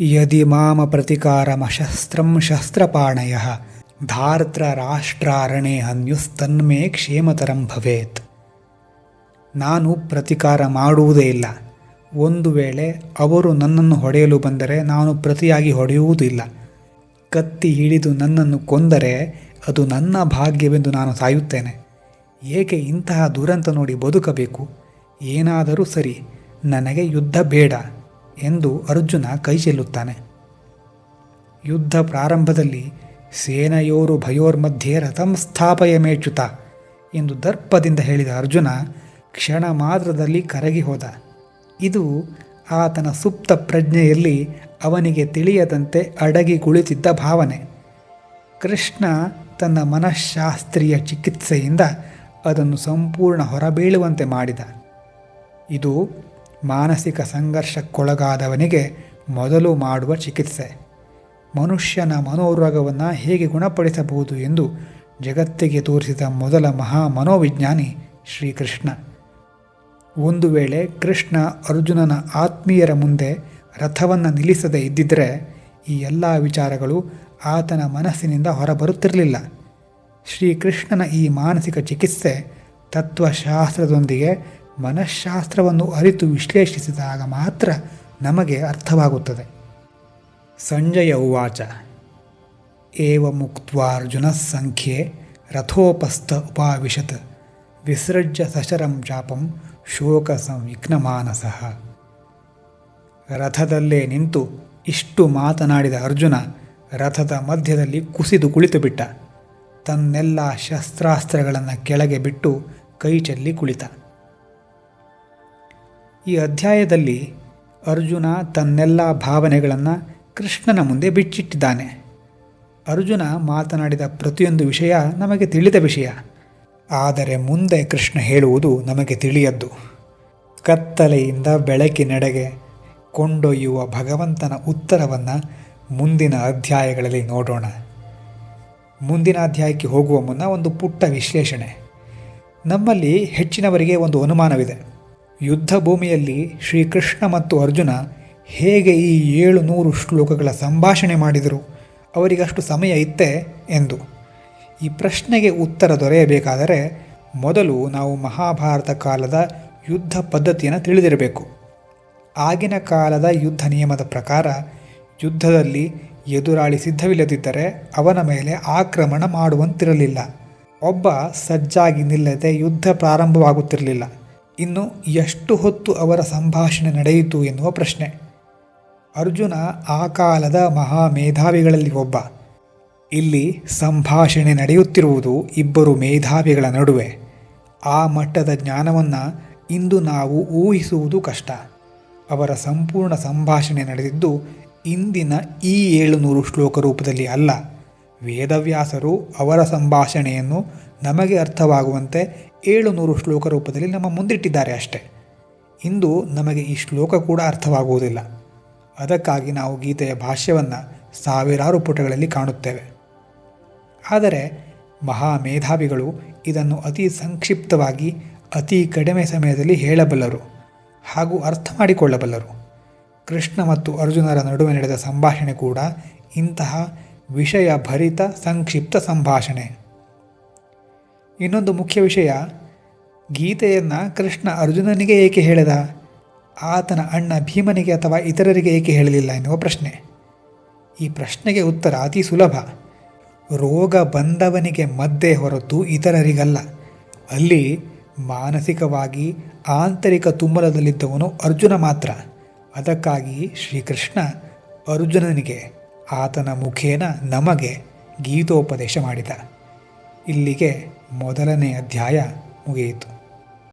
ಯದಿ ಮಾಮ ಪ್ರತಿಕಾರಮಶಸ್ತ್ರಂ ಶಸ್ತ್ರಪಾಣಯ ಧಾರ್ತ್ರ ರಾಷ್ಟ್ರಾರಣೆ ಅನ್ಯುಸ್ತನ್ಮೇ ಕ್ಷೇಮತರಂ ಭವೇತ್ ನಾನು ಪ್ರತಿಕಾರ ಮಾಡುವುದೇ ಇಲ್ಲ। ಒಂದು ವೇಳೆ ಅವರು ನನ್ನನ್ನು ಹೊಡೆಯಲು ಬಂದರೆ ನಾನು ಪ್ರತಿಯಾಗಿ ಹೊಡೆಯುವುದಿಲ್ಲ ಕತ್ತಿ ಹಿಡಿದು ನನ್ನನ್ನು ಕೊಂದರೆ ಅದು ನನ್ನ ಭಾಗ್ಯವೆಂದು ನಾನು ಸಾಯುತ್ತೇನೆ। ಏಕೆ ಇಂತಹ ದುರಂತ ನೋಡಿ ಬದುಕಬೇಕು? ಏನಾದರೂ ಸರಿ, ನನಗೆ ಯುದ್ಧ ಬೇಡ। ಎಂದು ಅರ್ಜುನ ಕೈ ಚೆಲ್ಲುತ್ತಾನೆ ಯುದ್ಧ ಪ್ರಾರಂಭದಲ್ಲಿ ಸೇನೆಯೋರು ಭಯೋರ್ಮಧ್ಯೆ ರಥಂ ಸ್ಥಾಪಯ ಮೇಚುತ ಎಂದು ದರ್ಪದಿಂದ ಹೇಳಿದ ಅರ್ಜುನ ಕ್ಷಣ ಮಾತ್ರದಲ್ಲಿ ಕರಗಿ ಹೋದ. ಇದು ಆತನ ಸುಪ್ತ ಪ್ರಜ್ಞೆಯಲ್ಲಿ ಅವನಿಗೆ ತಿಳಿಯದಂತೆ ಅಡಗಿ ಕುಳಿತಿದ್ದ ಭಾವನೆ. ಕೃಷ್ಣ ತನ್ನ ಮನಃಶಾಸ್ತ್ರೀಯ ಚಿಕಿತ್ಸೆಯಿಂದ ಅದನ್ನು ಸಂಪೂರ್ಣ ಹೊರಬೀಳುವಂತೆ ಮಾಡಿದ. ಇದು ಮಾನಸಿಕ ಸಂಘರ್ಷಕ್ಕೊಳಗಾದವನಿಗೆ ಮೊದಲು ಮಾಡುವ ಚಿಕಿತ್ಸೆ. ಮನುಷ್ಯನ ಮನೋರೋಗವನ್ನು ಹೇಗೆ ಗುಣಪಡಿಸಬಹುದು ಎಂದು ಜಗತ್ತಿಗೆ ತೋರಿಸಿದ ಮೊದಲ ಮಹಾ ಮನೋವಿಜ್ಞಾನಿ ಶ್ರೀಕೃಷ್ಣ. ಒಂದು ವೇಳೆ ಕೃಷ್ಣ ಅರ್ಜುನನ ಆತ್ಮೀಯರ ಮುಂದೆ ರಥವನ್ನು ನಿಲ್ಲಿಸದೇ ಇದ್ದಿದ್ದರೆ ಈ ಎಲ್ಲ ವಿಚಾರಗಳು ಆತನ ಮನಸ್ಸಿನಿಂದ ಹೊರಬರುತ್ತಿರಲಿಲ್ಲ. ಶ್ರೀಕೃಷ್ಣನ ಈ ಮಾನಸಿಕ ಚಿಕಿತ್ಸೆ ತತ್ವಶಾಸ್ತ್ರದೊಂದಿಗೆ ಮನಃಶಾಸ್ತ್ರವನ್ನು ಅರಿತು ವಿಶ್ಲೇಷಿಸಿದಾಗ ಮಾತ್ರ ನಮಗೆ ಅರ್ಥವಾಗುತ್ತದೆ. ಸಂಜಯ ಉವಾಚ. ಏವ ಸಂಖ್ಯೆ ರಥೋಪಸ್ಥ ಉಪಾವಿಶತ್. ವಿಸೃಜ್ಯ ಸಶರಂ ಚಾಪಂ ಶೋಕ ಸಂವಿಘ್ನಮಾನಸಃ ರಥದಲ್ಲೇ ನಿಂತು ಇಷ್ಟು ಮಾತನಾಡಿದ ಅರ್ಜುನ ರಥದ ಮಧ್ಯದಲ್ಲಿ ಕುಸಿದು ಬಿಟ್ಟ ತನ್ನೆಲ್ಲ ಶಸ್ತ್ರಾಸ್ತ್ರಗಳನ್ನು ಕೆಳಗೆ ಬಿಟ್ಟು ಕೈ ಚೆಲ್ಲಿ ಕುಳಿತ. ಈ ಅಧ್ಯಾಯದಲ್ಲಿ ಅರ್ಜುನ ತನ್ನೆಲ್ಲ ಭಾವನೆಗಳನ್ನು ಕೃಷ್ಣನ ಮುಂದೆ ಬಿಚ್ಚಿಟ್ಟಿದ್ದಾನೆ. ಅರ್ಜುನ ಮಾತನಾಡಿದ ಪ್ರತಿಯೊಂದು ವಿಷಯ ನಮಗೆ ತಿಳಿದ ವಿಷಯ. ಆದರೆ ಮುಂದೆ ಕೃಷ್ಣ ಹೇಳುವುದು ನಮಗೆ ತಿಳಿಯದ್ದು. ಕತ್ತಲೆಯಿಂದ ಬೆಳಕಿನೆಡೆಗೆ ಕೊಂಡೊಯ್ಯುವ ಭಗವಂತನ ಉತ್ತರವನ್ನು ಮುಂದಿನ ಅಧ್ಯಾಯಗಳಲ್ಲಿ ನೋಡೋಣ. ಮುಂದಿನ ಅಧ್ಯಾಯಕ್ಕೆ ಹೋಗುವ ಮುನ್ನ ಒಂದು ಪುಟ್ಟ ವಿಶ್ಲೇಷಣೆ. ನಮ್ಮಲ್ಲಿ ಹೆಚ್ಚಿನವರಿಗೆ ಒಂದು ಅನುಮಾನವಿದೆ. ಯುದ್ಧ ಭೂಮಿಯಲ್ಲಿ ಶ್ರೀಕೃಷ್ಣ ಮತ್ತು ಅರ್ಜುನ ಹೇಗೆ ಈ ಏಳು ನೂರು ಶ್ಲೋಕಗಳ ಸಂಭಾಷಣೆ ಮಾಡಿದರು, ಅವರಿಗಷ್ಟು ಸಮಯ ಇತ್ತೆ ಎಂದು. ಈ ಪ್ರಶ್ನೆಗೆ ಉತ್ತರ ದೊರೆಯಬೇಕಾದರೆ ಮೊದಲು ನಾವು ಮಹಾಭಾರತ ಕಾಲದ ಯುದ್ಧ ಪದ್ಧತಿಯನ್ನು ತಿಳಿದಿರಬೇಕು. ಆಗಿನ ಕಾಲದ ಯುದ್ಧ ನಿಯಮದ ಪ್ರಕಾರ ಯುದ್ಧದಲ್ಲಿ ಎದುರಾಳಿ ಸಿದ್ಧವಿಲ್ಲದಿದ್ದರೆ ಅವನ ಮೇಲೆ ಆಕ್ರಮಣ ಮಾಡುವಂತಿರಲಿಲ್ಲ. ಒಬ್ಬ ಸಜ್ಜಾಗಿ ನಿಲ್ಲದೆ ಯುದ್ಧ ಪ್ರಾರಂಭವಾಗುತ್ತಿರಲಿಲ್ಲ. ಇನ್ನು ಎಷ್ಟು ಹೊತ್ತು ಅವರ ಸಂಭಾಷಣೆ ನಡೆಯಿತು ಎನ್ನುವ ಪ್ರಶ್ನೆ. ಅರ್ಜುನ ಆ ಕಾಲದ ಮಹಾ ಮೇಧಾವಿಗಳಲ್ಲಿ ಒಬ್ಬ. ಇಲ್ಲಿ ಸಂಭಾಷಣೆ ನಡೆಯುತ್ತಿರುವುದು ಇಬ್ಬರು ಮೇಧಾವಿಗಳ ನಡುವೆ. ಆ ಮಟ್ಟದ ಜ್ಞಾನವನ್ನು ಇಂದು ನಾವು ಊಹಿಸುವುದು ಕಷ್ಟ. ಅವರ ಸಂಪೂರ್ಣ ಸಂಭಾಷಣೆ ನಡೆದಿದ್ದು ಇಂದಿನ ಈ ಏಳುನೂರು ಶ್ಲೋಕ ರೂಪದಲ್ಲಿ ಅಲ್ಲ. ವೇದವ್ಯಾಸರು ಅವರ ಸಂಭಾಷಣೆಯನ್ನು ನಮಗೆ ಅರ್ಥವಾಗುವಂತೆ ಏಳುನೂರು ಶ್ಲೋಕ ರೂಪದಲ್ಲಿ ನಮ್ಮ ಮುಂದಿಟ್ಟಿದ್ದಾರೆ ಅಷ್ಟೆ. ಇಂದು ನಮಗೆ ಈ ಶ್ಲೋಕ ಕೂಡ ಅರ್ಥವಾಗುವುದಿಲ್ಲ. ಅದಕ್ಕಾಗಿ ನಾವು ಗೀತೆಯ ಭಾಷ್ಯವನ್ನು ಸಾವಿರಾರು ಪುಟಗಳಲ್ಲಿ ಕಾಣುತ್ತೇವೆ. ಆದರೆ ಮಹಾ ಮೇಧಾವಿಗಳು ಇದನ್ನು ಅತಿ ಸಂಕ್ಷಿಪ್ತವಾಗಿ ಅತಿ ಕಡಿಮೆ ಸಮಯದಲ್ಲಿ ಹೇಳಬಲ್ಲರು ಹಾಗೂ ಅರ್ಥ ಮಾಡಿಕೊಳ್ಳಬಲ್ಲರು. ಕೃಷ್ಣ ಮತ್ತು ಅರ್ಜುನರ ನಡುವೆ ನಡೆದ ಸಂಭಾಷಣೆ ಕೂಡ ಇಂತಹ ವಿಷಯ ಭರಿತ ಸಂಕ್ಷಿಪ್ತ ಸಂಭಾಷಣೆ. ಇನ್ನೊಂದು ಮುಖ್ಯ ವಿಷಯ, ಗೀತೆಯನ್ನು ಕೃಷ್ಣ ಅರ್ಜುನನಿಗೆ ಏಕೆ ಹೇಳಿದ? ಆತನ ಅಣ್ಣ ಭೀಮನಿಗೆ ಅಥವಾ ಇತರರಿಗೆ ಏಕೆ ಹೇಳಲಿಲ್ಲ ಎನ್ನುವ ಪ್ರಶ್ನೆ. ಈ ಪ್ರಶ್ನೆಗೆ ಉತ್ತರ ಅತಿ ಸುಲಭ. ರೋಗ ಬಂದವನಿಗೆ ಮದ್ದೆ ಹೊರತು ಇತರರಿಗಲ್ಲ. ಅಲ್ಲಿ ಮಾನಸಿಕವಾಗಿ ಆಂತರಿಕ ತುಮ್ಮಲದಲ್ಲಿದ್ದವನು ಅರ್ಜುನ ಮಾತ್ರ. ಅದಕ್ಕಾಗಿ ಶ್ರೀಕೃಷ್ಣ ಅರ್ಜುನನಿಗೆ ಆತನ ಮುಖೇನ ನಮಗೆ ಗೀತೋಪದೇಶ ಮಾಡಿದ. ಇಲ್ಲಿಗೆ ಮೊದಲನೇ ಅಧ್ಯಾಯ ಮುಗಿಯಿತು.